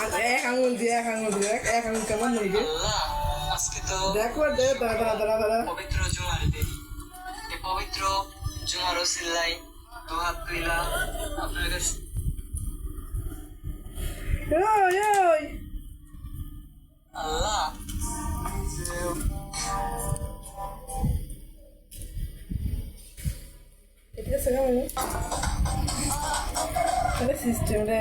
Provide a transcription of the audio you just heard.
এক আঙুল দিয়ে এক আঙুল দিয়ে এক আঙুল কেমন নেই দেখো দে দাঁড়া দাঁড়া দাঁড়া দাঁড়া। পবিত্র জুমার দিন। এই পবিত্র জুমার ওসিল্লাই দু হাত তুইলা আপনার কাছে আল্লাহ। এটা সেটা মানে সিস্টেম রে।